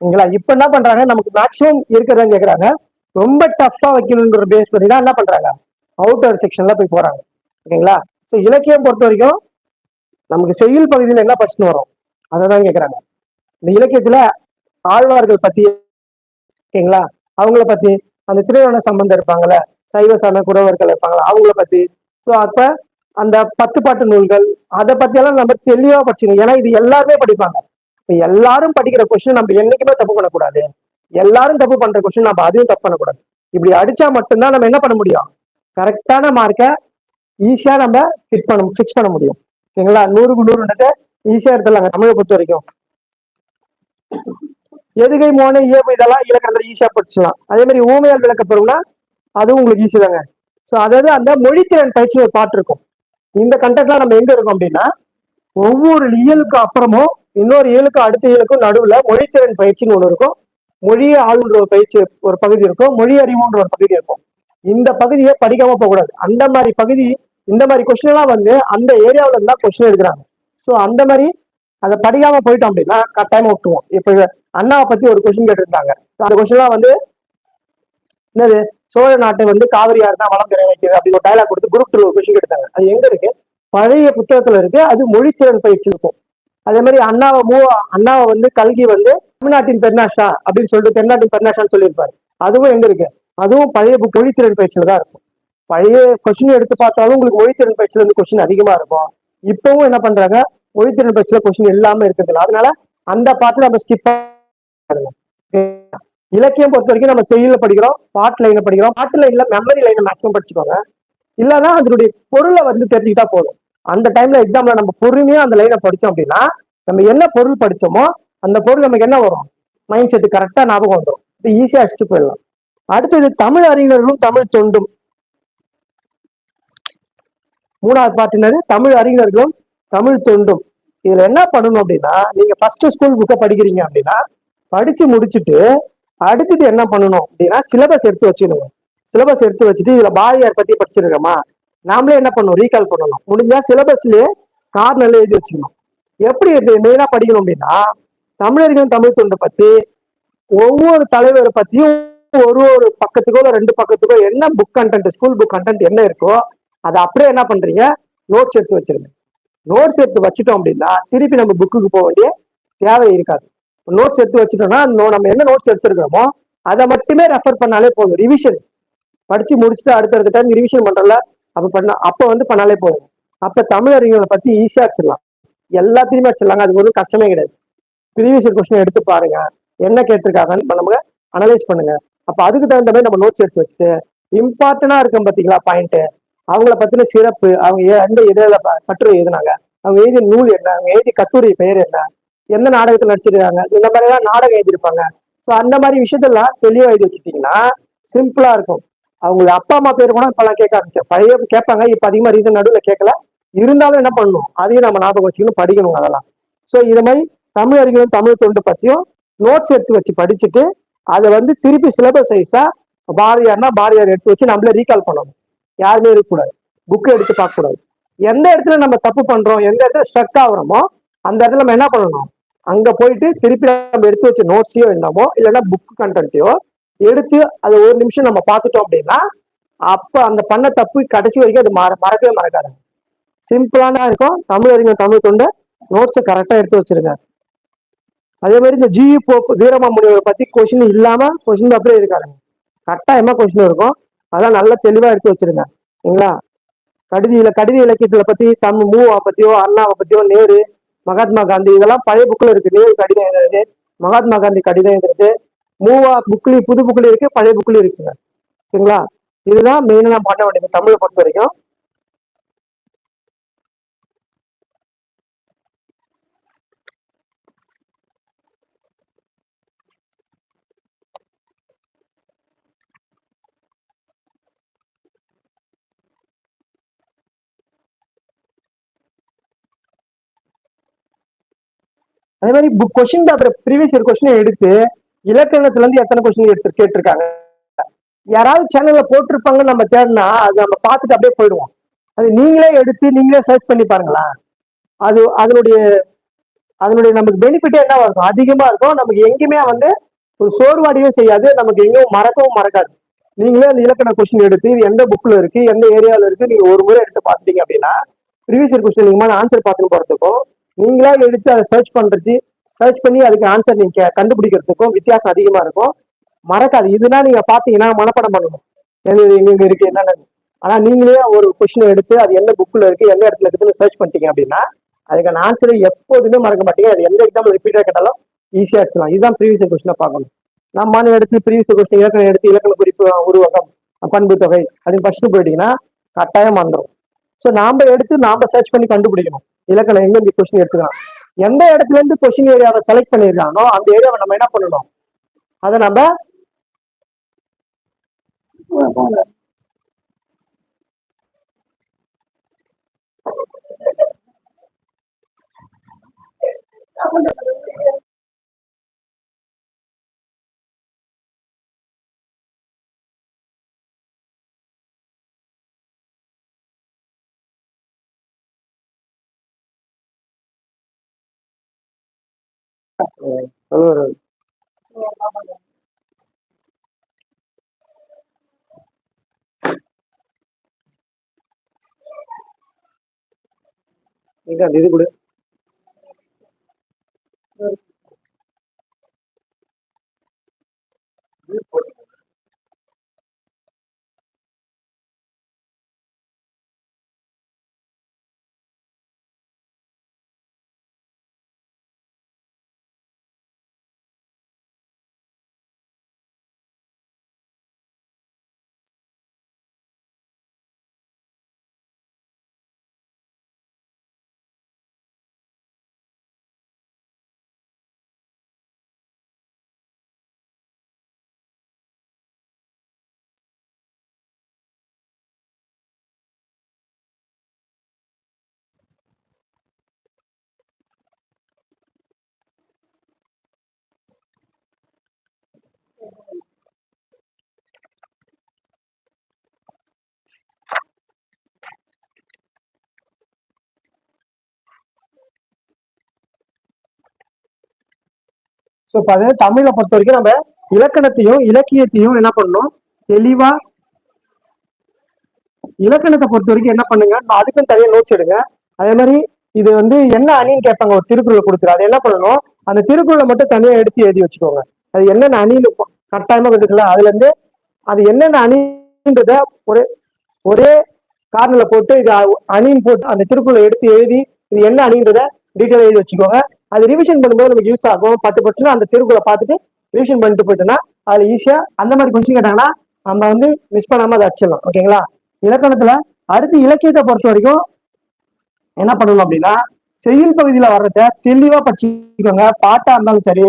ஓகேங்களா இப்ப என்ன பண்றாங்க? நமக்கு மேக்ஸிமம் இருக்கிறதா கேட்குறாங்க. ரொம்ப டஃப்பா வைக்கணுன்ற பேஸ் பண்ணி தான் என்ன பண்றாங்க? அவுட்டர் செக்ஷன்ல போய் போறாங்க. ஓகேங்களா? ஸோ இலக்கியம் பொறுத்த வரைக்கும் நமக்கு செய்யுள் பகுதியில் என்ன பிரச்சனை வரும்? அதை தான் கேட்குறாங்க இந்த இலக்கியத்துல ஆழ்வார்கள் பத்தி ஓகேங்களா? அவங்கள பத்தி அந்த திருவண்ண சம்பந்தம் இருப்பாங்கல்ல சைவ சமய குறவர்கள் இருப்பாங்களா அவங்கள பத்தி. ஸோ அப்ப அந்த பத்து பாட்டு நூல்கள் அதை பத்தி எல்லாம் நம்ம தெளிவா படிச்சுங்க ஏன்னா இது எல்லாருமே படிப்பாங்க. இப்ப எல்லாரும் படிக்கிற கொஸ்டின் நம்ம என்னைக்குமே தப்பு பண்ணக்கூடாது. எல்லாரும் தப்பு பண்ற கொஸ்டின் நம்ம அதையும் தப்பு பண்ணக்கூடாது. இப்படி அடிச்சா மட்டும்தான் நம்ம என்ன பண்ண முடியும்? கரெக்டான மார்க்கை ஈஸியா நம்ம ஃபிட் பண்ண ஃபிக்ஸ் பண்ண முடியும். ஓகேங்களா நூறுக்கு நூறுன்றதை ஈஸியா எடுத்துடலாங்க தமிழை பொறுத்த வரைக்கும். எதுகை மோனை இயம்பு இதெல்லாம் இலக்கணத்தில் ஈஸியா படிச்சிடலாம் அதே மாதிரி ஊமையால் விளக்கப்பெறும்னா அதுவும் உங்களுக்கு ஈஸி தாங்க. ஸோ அதாவது அந்த மொழித்திறன் பயிற்சி ஒரு பாட்டு இருக்கும். இந்த கண்டெக்ட்லாம் நம்ம எங்க இருக்கோம் அப்படின்னா ஒவ்வொரு இயலுக்கு அப்புறமும் இன்னொரு இயலுக்கும் அடுத்த இயலுக்கும் நடுவில் மொழித்திறன் பயிற்சின்னு ஒன்று இருக்கும். மொழியை ஆளுன்ற ஒரு பயிற்சி ஒரு பகுதி இருக்கும். மொழி அறிவுன்ற ஒரு பகுதி இருக்கும். இந்த பகுதியை படிக்காம போகக்கூடாது. அந்த மாதிரி பகுதி இந்த மாதிரி கொஸ்டின் எல்லாம் வந்து அந்த ஏரியாவில இருந்தா கொஸ்டின் எடுக்கிறாங்க. ஸோ அந்த மாதிரி அதை படிக்காம போயிட்டோம் அப்படின்னா கட்டாயமா விட்டுருவோம் இப்ப அண்ணாவை பத்தி ஒரு கொஸ்டின் கேட்டிருந்தாங்க. அந்த கொஸ்டின் எல்லாம் வந்து என்னது? சோழ நாட்டை வந்து காவிரி யார் தான் வளம் பெற வைக்கிறது அப்படின்னு ஒரு டைலாக் கொடுத்து குரூப் ஒரு கொஸ்டின் எடுத்தாங்க அது எங்க இருக்கு? பழைய புத்தகத்துல இருக்கு. அது மொழித்திறன் பயிற்சி இருக்கும். அதே மாதிரி அண்ணாவை மூ அண்ணாவை வந்து கல்கி வந்து தமிழ்நாட்டின் பெர்னாஷா அப்படின்னு சொல்லிட்டு தென்னாட்டின் பெர்னாஷான்னு சொல்லியிருப்பாரு. அதுவும் எங்க இருக்கு? அதுவும் பழைய புக் மொழித்திறன் பயிற்சியில தான் இருக்கும். பழைய கொஸ்டின் எடுத்து பார்த்தாலும் உங்களுக்கு மொழித்திறன் பயிற்சியில இருந்து கொஸ்டின் அதிகமா இருக்கும். இப்பவும் என்ன பண்றாங்க? மொழித்திறன் பயிற்சியில கொஸ்டின் இல்லாம இருக்கிறதுல அதனால அந்த பாட்டு நம்ம ஸ்கிப் இலக்கியம் பொறுத்த வரைக்கும் நம்ம செயல படிக்கிறோம் பாட்டு லைனை படிக்கிறோம். பாட்டு லைன்ல மெமரி லைனை மேக்ஸிமம் படிச்சுக்கோங்க. இல்லைன்னா அதனுடைய பொருளை வந்து தெரிஞ்சுக்கிட்டா போதும். அந்த டைம்ல எக்ஸாம்ல நம்ம பொறுமையா அந்த லைனை படிச்சோம் அப்படின்னா நம்ம என்ன பொருள் படிச்சோமோ அந்த பொருள் நமக்கு என்ன வரும்? மைண்ட் செட் கரெக்டா ஞாபகம் வந்துடும் இது ஈஸியா அடிச்சுட்டு போயிடலாம். அடுத்தது தமிழ் அறிஞர்களும் தமிழ் தொண்டும். மூணாவது பாட்டினது தமிழ் அறிஞர்களும் தமிழ் தொண்டும். இதுல என்ன பண்ணணும் அப்படின்னா நீங்க ஃபர்ஸ்ட் ஸ்கூல் புக்கை படிக்கிறீங்க அப்படின்னா படிச்சு முடிச்சுட்டு அடுத்தது என்ன பண்ணணும் அப்படின்னா சிலபஸ் எடுத்து வச்சுக்கணும். சிலபஸ் எடுத்து வச்சுட்டு இதுல பாரதியார் பத்தி படிச்சிருக்கோமா? நாமளே என்ன பண்ணணும்? ரீகால் பண்ணணும். முடிஞ்சா சிலபஸ்லயே கார்னர்ல எழுதி வச்சுக்கணும். எப்படி மெயினா படிக்கணும் அப்படின்னா தமிழர்களும் தமிழ் தொண்டை பத்தி ஒவ்வொரு தலைவரை பத்தியும் ஒரு ஒரு பக்கத்துக்கோ இல்ல ரெண்டு பக்கத்துக்கோ என்ன book content school book content என்ன இருக்கோ அதை அப்படியே என்ன பண்றீங்க? நோட்ஸ் எடுத்து வச்சிருங்க. நோட்ஸ் எடுத்து வச்சுட்டோம் அப்படின்னா திருப்பி நம்ம புக்குக்கு போக வேண்டிய தேவை இருக்காது. நோட்ஸ் எடுத்து வச்சுட்டோம்னா நம்ம என்ன நோட்ஸ் எடுத்துருக்கோமோ அதை மட்டுமே ரெஃபர் பண்ணாலே போதும். ரிவிஷன் படிச்சு முடிச்சுட்டு அடுத்தடுத்த டைம் ரிவிஷன் பண்றல அப்ப பண்ண அப்ப வந்து பண்ணாலே போதும். அப்ப தமிழறிஞர்களை பத்தி ஈஸியா அடிச்சிடலாம் எல்லாத்தையுமே அடிச்சிடலாங்க அது ஒன்றும் கஷ்டமே கிடையாது. ப்ரீவியஸ் கொஸ்டின் எடுத்து பாருங்க. என்ன கேட்டிருக்காங்கன்னு நம்ம நமக்கு அனலைஸ் பண்ணுங்க. அப்ப அதுக்கு தகுந்த மாதிரி நம்ம நோட்ஸ் எடுத்து வச்சுட்டு இம்பார்ட்டண்டா இருக்கும் பாத்தீங்களா பாயிண்ட் அவங்கள பத்தின சிறப்பு அவங்க ஏ- எந்த இதில் கட்டுரை எழுதினாங்க. அவங்க எழுதிய நூல் என்ன அவங்க எழுதிய கட்டுரை பெயர் என்ன எந்த நாடகத்தில் நடிச்சிருக்காங்க இந்த மாதிரி எல்லாம் நாடகம் எழுதியிருப்பாங்க. ஸோ அந்த மாதிரி விஷயத்தெல்லாம் தெளிவாக எழுதி வச்சுட்டீங்கன்னா சிம்பிளா இருக்கும். அவங்க அப்பா அம்மா பேர் கூட இப்பெல்லாம் கேட்க ஆரம்பிச்சேன் பழைய கேட்பாங்க இப்போ அதிகமாக ரீசன் நடுவில் கேட்கல. இருந்தாலும் என்ன பண்ணணும் அதையும் நம்ம ஞாபகம் வச்சுக்கணும் படிக்கணும் அதெல்லாம். ஸோ இது மாதிரி தமிழ் அறிஞரும் தமிழ் தொண்டு பற்றியும் நோட்ஸ் எடுத்து வச்சு படிச்சுட்டு அதை வந்து திருப்பி சிலபஸ் வைஸா பாரதியார்னா பாரதியார் எடுத்து வச்சு நம்மளே ரீகால் பண்ணணும். யாருமே இருக்கக்கூடாது. புக்கு எடுத்து பார்க்கக்கூடாது. எந்த இடத்துல நம்ம தப்பு பண்றோம் எந்த இடத்துல ஸ்ட்ரக் ஆகுறோமோ அந்த இடத்துல நம்ம என்ன பண்ணணும்? அங்க போயிட்டு திருப்பி நம்ம எடுத்து வச்ச நோட்ஸையோ என்னமோ இல்லைன்னா புக் கண்டென்ட்டையோ எடுத்து அதை ஒரு நிமிஷம் நம்ம பார்த்துட்டோம் அப்படின்னா அப்ப அந்த பண்ண தப்பு கடைசி வரைக்கும் அது மற மறக்கவே மறக்காது. சிம்பிளான இருக்கும். தமிழ் அறிஞர் தமிழ் தொண்டை நோட்ஸை கரெக்டா எடுத்து வச்சிருங்க அதே மாதிரி இந்த ஜிஇ போக்கு வீரமாமுனிவரை பத்தி கொஸ்டின் இல்லாம கொஸ்டின் அப்படியே இருக்காருங்க கட்டாயமா கொஸ்டின் இருக்கும். அதெல்லாம் நல்லா தெளிவா எடுத்து வச்சிருங்க. சரிங்களா? கடிதியில கடித இலக்கியத்துல பத்தி தமிழ் மூவா பத்தியோ அண்ணாவை பத்தியோ நேரு மகாத்மா காந்தி இதெல்லாம் பழைய புக்கில் இருக்கு. நேரு கடிதம் எழுதுறது மகாத்மா காந்தி கடிதம் எழுதுறது மூவா புக்லயும் புது புக்லயும் இருக்கு பழைய புக்லயும் இருக்குங்க. சரிங்களா? இதுதான் மெயினா நான் பண்ண வேண்டியது தமிழை பொறுத்த வரைக்கும். அதே மாதிரி book question paper previous year கொஸ்டினை எடுத்து இலக்கணத்துல இருந்து எத்தனை கொஸ்டின் எடுத்து கேட்டிருக்காங்க? யாராவது சேனல்ல போட்டிருப்பாங்க நம்ம தேடினா அது நம்ம பார்த்துட்டு அப்படியே போயிடுவோம். அது நீங்களே எடுத்து நீங்களே சர்ச் பண்ணி பாருங்களேன் அது அதனுடைய அதனுடைய நமக்கு பெனிஃபிட்டே என்ன இருக்கும்? அதிகமா இருக்கும். நமக்கு எங்கேயுமே வந்து ஒரு சோர்வடையவே செய்யாது. நமக்கு எங்கேயும் மறக்கவும் மறக்காது. நீங்களே அந்த இலக்கண கொஸ்டின் எடுத்து இது எந்த புக்ல இருக்கு எந்த ஏரியாவில் இருக்கு நீங்க ஒரு முறை எடுத்து பார்த்துட்டீங்க அப்படின்னா ப்ரீவியஸ் இயர் கொஸ்டின் நீங்க ஆன்சர் பார்த்துட்டு போறதுக்கும் நீங்களா எடுத்து அதை சர்ச் பண்றது சர்ச் பண்ணி அதுக்கு ஆன்சர் நீங்க கண்டுபிடிக்கிறதுக்கும் வித்தியாசம் அதிகமா இருக்கும். மறக்காது. இதுனா நீங்க பாத்தீங்கன்னா மனப்பாடம் பண்ணணும். எது எங்க இருக்கு என்னென்ன ஆனா நீங்களே ஒரு கொஸ்டின் எடுத்து அது எந்த புக்ல இருக்கு எந்த இடத்துல இருக்குன்னு சர்ச் பண்ணிட்டீங்க அப்படின்னா அதுக்கான ஆன்சரை எப்போதுமே மறக்க மாட்டீங்க. அது எந்த எக்ஸாம் ரிப்பீட்டா கேட்டாலும் ஈஸியா அடிச்சலாம் இதுதான் ப்ரீவியஸ் கொஸ்டினை பார்க்கணும். நம்ம எடுத்து ப்ரீவியஸ் கொஸ்டின் இலக்கணம் எடுத்து இலக்கண குறிப்பு உருவகம் பண்பு தொகை அப்படின்னு ஃபர்ஸ்ட் போயிட்டீங்கன்னா கட்டாயம் வந்துடும் ஸோ நாம எடுத்து நாம சர்ச் பண்ணி கண்டுபிடிக்கணும். இலக்கணம் எங்க இருந்து கொஸ்டின் எடுத்துக்கலாம்? எந்த இடத்துல இருந்து கொஸ்டின் ஏரியாவை செலக்ட் பண்ணிருக்கானோ அந்த ஏரியாவை நம்ம என்ன பண்ணணும்? அதை நம்ம ஒரு இது கொடு. ஸோ பார்த்தீங்கன்னா தமிழை பொறுத்த வரைக்கும் நம்ம இலக்கணத்தையும் இலக்கியத்தையும் என்ன பண்ணணும்? தெளிவா இலக்கணத்தை பொறுத்த வரைக்கும் என்ன பண்ணுங்க? நான் அதுக்கும் தனியாக நோட்ஸ் எடுங்க. அதே மாதிரி இது வந்து என்ன அணின்னு கேட்பாங்க ஒரு திருக்குறள் கொடுக்குற. அது என்ன பண்ணணும்? அந்த திருக்குறளை மட்டும் தனியாக எடுத்து எழுதி வச்சுக்கோங்க. அது என்னென்ன அணின்னு கட்டாயமாக கட்டாயமா கொடுக்கல அதுல இருந்து அது என்னென்ன அணின்றத ஒரே ஒரே கார்னில் போட்டு இது அணின்னு போட்டு அந்த திருக்குறளை எடுத்து எழுதி இது என்ன அணின்றத டீட்டெயில் எழுதி வச்சுக்கோங்க. அது ரிவிஷன் பண்ணும்போது நமக்கு யூஸ் ஆகும். பட்டு பட்டுன்னு அந்த திருக்குறளை பார்த்துட்டு ரிவிஷன் பண்ணிட்டு போயிட்டோம்னா அதுல ஈஸியா அந்த மாதிரி கொஸ்டின் கேட்டாங்கன்னா நம்ம வந்து மிஸ் பண்ணாம அதை அடிச்சிடலாம். ஓகேங்களா இலக்கணத்துல அடுத்து இலக்கியத்தை பொறுத்த வரைக்கும் என்ன பண்ணணும் அப்படின்னா செய்யுள் பகுதியில வர்றத தெளிவா படிச்சுக்கோங்க. பாட்டா இருந்தாலும் சரி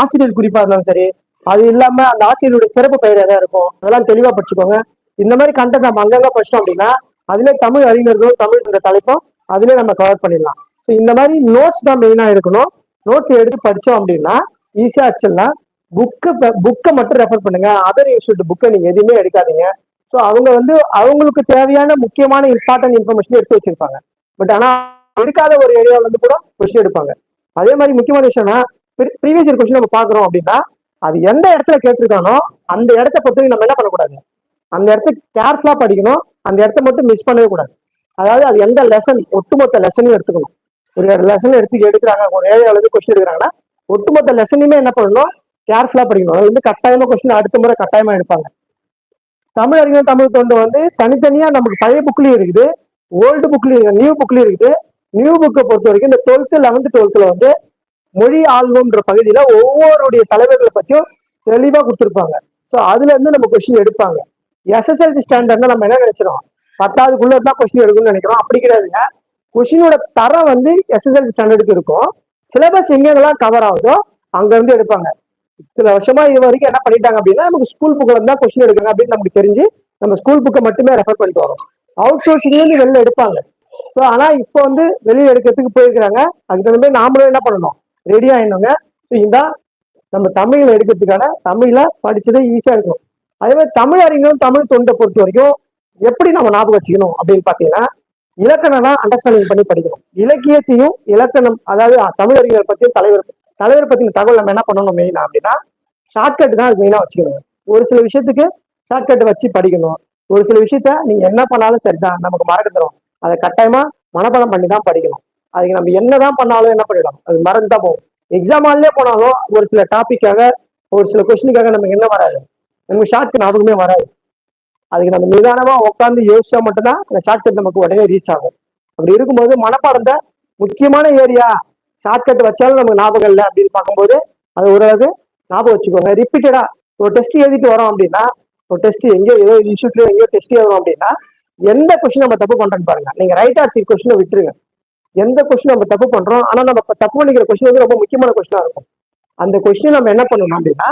ஆசிரியர் குறிப்பா இருந்தாலும் சரி அது இல்லாம அந்த ஆசிரியருடைய சிறப்பு பெயர் எதாவது இருக்கும் அதெல்லாம் தெளிவா படிச்சுக்கோங்க. இந்த மாதிரி கண்டென்ட் நம்ம அங்கங்க படிச்சிட்டோம் அப்படின்னா அதுல தமிழ் அறிஞர்களும் தமிழ் தலைப்பும் அதுலேயே நம்ம கவர் பண்ணிடலாம். ஸோ இந்த மாதிரி நோட்ஸ் தான் மெயினாக இருக்கணும் நோட்ஸ் எடுத்து படித்தோம் அப்படின்னா ஈஸியாக ஆச்சுன்னா புக்கு புக்கை மட்டும் ரெஃபர் பண்ணுங்க. அதர் இன்ஸ்டியூட் புக்கை நீங்கள் எதுவுமே எடுக்காதீங்க. ஸோ அவங்க வந்து அவங்களுக்கு தேவையான முக்கியமான இம்பார்ட்டன்ட் இன்ஃபர்மேஷன் எடுத்து வச்சிருப்பாங்க. பட் ஆனால் எடுக்காத ஒரு ஏரியாவில் இருந்து கூட கொஸ்டின் எடுப்பாங்க. அதே மாதிரி முக்கியமான விஷயம்னா ப்ரீவியஸ் இயர் கொஸ்டின் நம்ம பார்க்குறோம் அப்படின்னா அது எந்த இடத்துல கேட்டிருக்கானோ அந்த இடத்த பொறுத்தவரைக்கும் நம்ம என்ன பண்ணக்கூடாது? அந்த இடத்த கேர்ஃபுல்லாக படிக்கணும். அந்த இடத்த மட்டும் மிஸ் பண்ணவே கூடாது. அதாவது அது எந்த லெசன் ஒட்டுமொத்த லெசனையும் எடுத்துக்கணும். ஒரு லெசன் எடுத்து எடுக்கிறாங்க. ஒரு ஏழு அளவு கொஸ்டின் எடுக்கிறாங்கன்னா ஒட்டுமொத்த லெசனையுமே என்ன பண்ணணும்? கேர்ஃபுல்லா படிக்கணும். அது வந்து கட்டாயமா கொஸ்டின் அடுத்த முறை கட்டாயமா எடுப்பாங்க. தமிழ் அறிஞர் தமிழ் தொண்டு வந்து தனித்தனியா நமக்கு பழைய புக்லயும் இருக்குது ஓல்டு புக்லயும் இருக்கு நியூ புக்லயும் இருக்குது. நியூ புக்கை பொறுத்த வரைக்கும் இந்த டுவெல்த்து லெவன்த்து டுவெல்த்தில் வந்து மொழி ஆழ்வுன்ற பகுதியில ஒவ்வொருடைய தலைவர்களை பற்றியும் தெளிவா கொடுத்துருப்பாங்க. ஸோ அதுல இருந்து நம்ம கொஸ்டின் எடுப்பாங்க. எஸ்எஸ்எல்சி ஸ்டாண்டர்ட்னா நம்ம என்ன நினைச்சிரோம் பத்தாவதுக்குள்ள தான் கொஸ்டின் எடுக்கணும்னு நினைக்கிறோம். அப்படி கிடையாதுங்க. கொஷினோட தரம் வந்து எஸ்எஸ்எல்சி ஸ்டாண்டர்டுக்கு இருக்கும். சிலபஸ் எங்கெங்கெல்லாம் கவர் ஆகுதோ அங்கேருந்து எடுப்பாங்க. சில வருஷமா இது வரைக்கும் என்ன பண்ணிட்டாங்க அப்படின்னா நமக்கு ஸ்கூல் புக்கில் இருந்தா கொஸ்டின் எடுக்கணும் அப்படின்னு நமக்கு தெரிஞ்சு நம்ம ஸ்கூல் புக்கை மட்டுமே ரெஃபர் பண்ணிட்டு வரோம். அவுட் சோர்சிங்லேருந்து வெளில எடுப்பாங்க. ஸோ ஆனா இப்போ வந்து வெளியே எடுக்கிறதுக்கு போயிருக்கிறாங்க. அதுக்கு தகுந்த மாதிரி நாமளும் என்ன பண்ணணும்? ரெடி ஆயிடணுங்க. ஸோ இதுதான் நம்ம தமிழில் எடுக்கிறதுக்கான தமிழில் படிச்சதே ஈஸியாக இருக்கும். அதே மாதிரி தமிழ் அறிஞரும் தமிழ் தொண்டை பொறுத்த வரைக்கும் எப்படி நம்ம ஞாபகம் வச்சுக்கணும் அப்படின்னு பார்த்தீங்கன்னா இலக்கணம் தான் அண்டர்ஸ்டாண்டிங் பண்ணி படிக்கணும். இலக்கியத்தையும் இலக்கணம் அதாவது தமிழறிஞர் பத்தியும் தலைவர் தலைவர் பத்தின தகவல் நம்ம என்ன பண்ணணும் மெயினா அப்படின்னா ஷார்ட்கட் தான் மெயினா வச்சுக்கணும். ஒரு சில விஷயத்துக்கு ஷார்ட்கட் வச்சு படிக்கணும். ஒரு சில விஷயத்த நீங்க என்ன பண்ணாலும் சரிதான் நமக்கு மறக்க தரும். அதை கட்டாயமா மனப்பாடம் பண்ணி தான் படிக்கணும். அதுக்கு நம்ம என்னதான் பண்ணாலும் என்ன பண்ணிடலாம்? அது மறந்து தான் போகும் எக்ஸாம் ஹால்லே போனாலும் ஒரு சில டாபிக்காக ஒரு சில கொஸ்டினுக்காக நமக்கு என்ன வராது? நமக்கு ஷார்ட்கட் ஞாபகமே வராது. அதுக்கு நம்ம நிதானமா உட்காந்து யோசிச்சா மட்டும்தான் அந்த ஷார்ட்கட் நமக்கு உடனே ரீச் ஆகும். அப்படி இருக்கும்போது மனப்பாடம் முக்கியமான ஏரியா ஷார்ட்கட் வச்சாலும் நமக்கு ஞாபகம் இல்லை அப்படின்னு பார்க்கும்போது அது ஓரளவுக்கு ஞாபகம் வச்சுக்கோங்க. ரிப்பீட்டடா ஒரு டெஸ்ட் எழுதிட்டு வரோம் அப்படின்னா ஒரு டெஸ்ட் எங்கேயோ ஏதோ இன்ஸ்டியூட்லயோ எங்கேயோ டெஸ்ட் எழுதுறோம் அப்படின்னா எந்த கொஸ்டின் நம்ம தப்பு பண்றோம்னு பாருங்க. நீங்க ரைட் ஆர் கொஸ்டினை விட்டுருங்க. எந்த கொஸ்டின் நம்ம தப்பு பண்றோம் ஆனா நம்ம தப்பு பண்ணிக்கிற கொஸ்டின் வந்து ரொம்ப முக்கியமான கொஸ்டினா இருக்கும். அந்த கொஸ்டின் நம்ம என்ன பண்ணணும் அப்படின்னா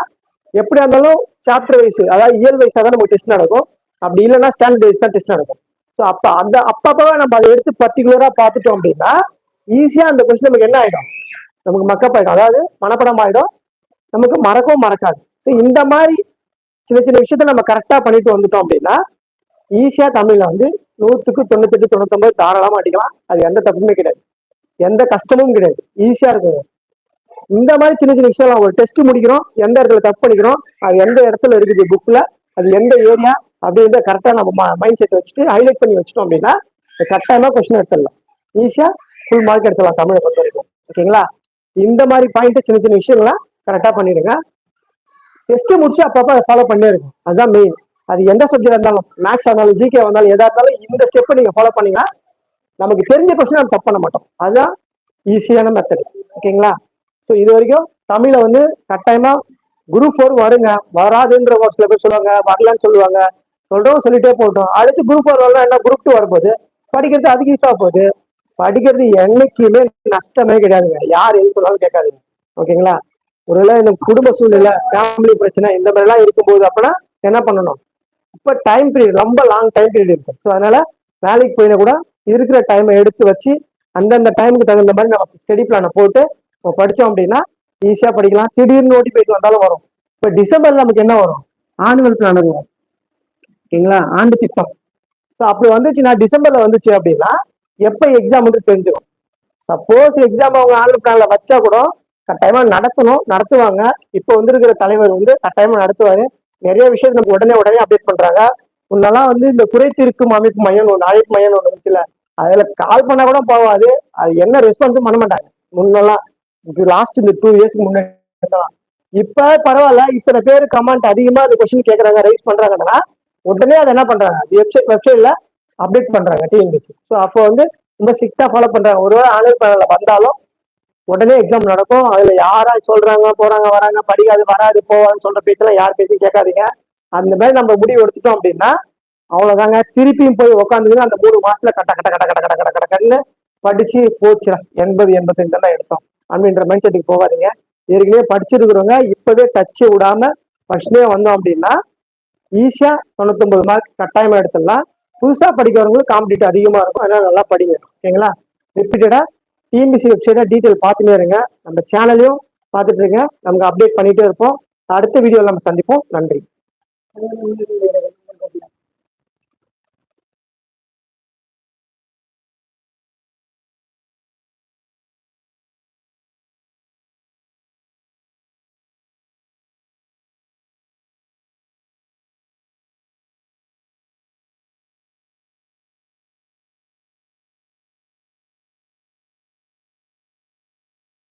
எப்படியா இருந்தாலும் சாப்டர் வைஸ் அதாவது இயல் வைஸாக தான் நமக்கு டெஸ்ட் நடக்கும். அப்படி இல்லைன்னா ஸ்டாண்டர்ட் வைஸ் தான் டெஸ்ட் நடக்கும். ஸோ அப்போ அந்த அப்பப்பவே நம்ம அதை எடுத்து பர்டிகுலராக பார்த்துட்டோம் அப்படின்னா ஈஸியாக அந்த கொஸ்டின் நமக்கு என்ன ஆகிடும் நமக்கு மக்கப் ஆகிடும் அதாவது மனப்படம் ஆகிடும் நமக்கு மறக்கவும் மறக்காது. ஸோ இந்த மாதிரி சின்ன சின்ன விஷயத்த நம்ம கரெக்டாக பண்ணிட்டு வந்துட்டோம் அப்படின்னா ஈஸியாக தமிழில் வந்து நூற்றுக்கு தொண்ணூத்தெட்டு தொண்ணூத்தொம்பது தாராளமாக அடிக்கலாம். அது எந்த தப்புமே கிடையாது. எந்த கஷ்டமும் கிடையாது. ஈஸியாக இருக்கும். இந்த மாதிரி சின்ன சின்ன விஷயம் ஒரு டெஸ்ட் முடிக்கிறோம். எந்த இடத்துல தப்பு பண்ணிக்கிறோம்? அது எந்த இடத்துல இருக்குது? புக்கில் அது எந்த ஏரியா அப்படின்றத கரெக்டா நம்ம மைண்ட் செட் வச்சுட்டு ஹைலைட் பண்ணி வச்சிட்டோம் அப்படின்னா கரெக்டான கொஸ்டின் எடுத்துடலாம். ஈஸியா ஃபுல் மார்க் எடுத்துடலாம் தமிழை பொறுத்த வரைக்கும். ஓகேங்களா? இந்த மாதிரி பாயிண்ட் சின்ன சின்ன விஷயங்கள்லாம் கரெக்டா பண்ணிடுங்க. டெஸ்ட் முடிச்சு அப்பப்போ அதை ஃபாலோ பண்ணே இருக்கும் அதுதான் மெயின் அது எந்த சப்ஜெக்ட் இருந்தாலும் மேக்ஸ் ஆனாலும் ஜிகே வந்தாலும் எதா இருந்தாலும் இந்த ஸ்டெப்பை நீங்க ஃபாலோ பண்ணீங்கன்னா நமக்கு தெரிஞ்ச கொஸ்டின் நம்ம தப்பு பண்ண மாட்டோம். அதுதான் ஈஸியான மெத்தட் ஓகேங்களா? ஸோ இது வரைக்கும் தமிழை வந்து கட்டாயமா குரூப் ஃபோர் வருங்க. வராதுன்ற ஒரு சில பேர் சொல்லுவாங்க வரலன்னு சொல்லுவாங்க. சொல்றோம் சொல்லிட்டே போட்டோம் அடுத்து குரூப் வரலாம் என்ன? குரூப் டூ வரும்போது படிக்கிறது அதுக்கு யூஸாக போகுது. படிக்கிறது என்னைக்குமே நஷ்டமே கிடையாதுங்க. யார் எது சொன்னாலும் கேட்காதுங்க. ஓகேங்களா? ஒருவேளை இந்த குடும்ப சூழ்நிலை ஃபேமிலி பிரச்சனை இந்த மாதிரிலாம் இருக்கும்போது அப்படின்னா என்ன பண்ணணும்? இப்போ டைம் பீரியட் ரொம்ப லாங் டைம் பீரியட் இருக்கும் ஸோ அதனால வேலைக்கு போயினா கூட இருக்கிற டைமை எடுத்து வச்சு அந்தந்த டைமுக்கு தகுந்த மாதிரி நம்ம ஸ்டடி பிளானை போட்டு நம்ம படித்தோம் அப்படின்னா ஈஸியாக படிக்கலாம். திடீர்னு நோட்டிஃபிகேஷன் வந்தாலும் வரும். இப்போ டிசம்பர் நமக்கு என்ன வரும்? ஆனுவல் பிளான் வரும் ஓகேங்களா? ஆண்டு திட்டம் ஸோ அப்படி வந்துச்சுன்னா டிசம்பர்ல வந்துச்சு அப்படின்னா எப்போ எக்ஸாம் வந்து தெரிஞ்சிடும் சப்போஸ் எக்ஸாம் அவங்க ஆனுவல் பிளான்ல வச்சா கூட கட்டாயமா நடத்தணும் நடத்துவாங்க. இப்போ வந்திருக்கிற தலைவர் வந்து கட்டாயமா நடத்துவாரு. நிறைய விஷயம் நம்ம உடனே உடனே அப்டேட் பண்றாங்க. முன்னெல்லாம் வந்து இந்த குறை தீர்க்கும் அமைப்பு மையம் ஒன்று அழைப்பு மையம் ஒன்று இருக்குல்ல அதுல கால் பண்ணா கூட போகாது அது என்ன ரெஸ்பான்ஸும் பண்ண மாட்டாங்க முன்னெல்லாம் லாஸ்ட் இந்த டூ இயர்ஸ்க்கு முன்னாடி இப்ப பரவாயில்ல இத்தனை பேர் கமெண்ட் அதிகமா அந்த கொஸ்டின் கேக்குறாங்க ரைஸ் பண்றாங்கன்னா உடனே அதை என்ன பண்றாங்க? வெப்சைட் வெப்சைட்ல அப்டேட் பண்றாங்க டிஎன்பிசி ஸோ அப்போ வந்து ரொம்ப ஸ்ட்ரிக்டா ஃபாலோ பண்றாங்க. ஒருவேளை ஆன்லைன் பேனல வந்தாலும் உடனே எக்ஸாம் நடக்கும். அதுல யாரா சொல்றாங்க போறாங்க வராங்க படிக்காது வராது போவான்னு சொல்ற பேச்செல்லாம் யார் பேச்சும் கேட்காதீங்க. அந்த மாதிரி நம்ம முடிவு எடுத்துட்டோம் அப்படின்னா அவ்வளவுதாங்க. திருப்பியும் போய் உட்காந்துக்கிட்டு அந்த மூணு மாசத்துல கட்ட கட்ட கட்ட கட்ட கட்ட கட்ட கட்டுன்னு படிச்சு போச்சுடா. எண்பது எண்பத்தஞ்சு எல்லாம் எடுத்தோம். அப்படின்ற மைண்ட் செட்டுக்கு போகாதீங்க. ஏற்கனவே படிச்சிருக்கிறவங்க இப்பவே டச்சு விடாம ஃபர்ஸ்ட்லேயே வந்தோம் அப்படின்னா ஈஸியா தொண்ணூத்தொன்பது மார்க் கட்டாயமா எடுத்துடலாம். புதுசா படிக்கிறவங்களுக்கு காம்படிட்டிவ் அதிகமா இருக்கும். அதனால நல்லா படிங்க. ஓகேங்களா ரிப்பீட்டடா டிஎம்பிசி வெப்சைட்டை டீட்டெயில் பார்த்துட்டே இருங்க. நம்ம சேனலையும் பார்த்துட்டு இருங்க. நமக்கு அப்டேட் பண்ணிட்டே இருப்போம். அடுத்த வீடியோவில் நம்ம சந்திப்போம். நன்றி.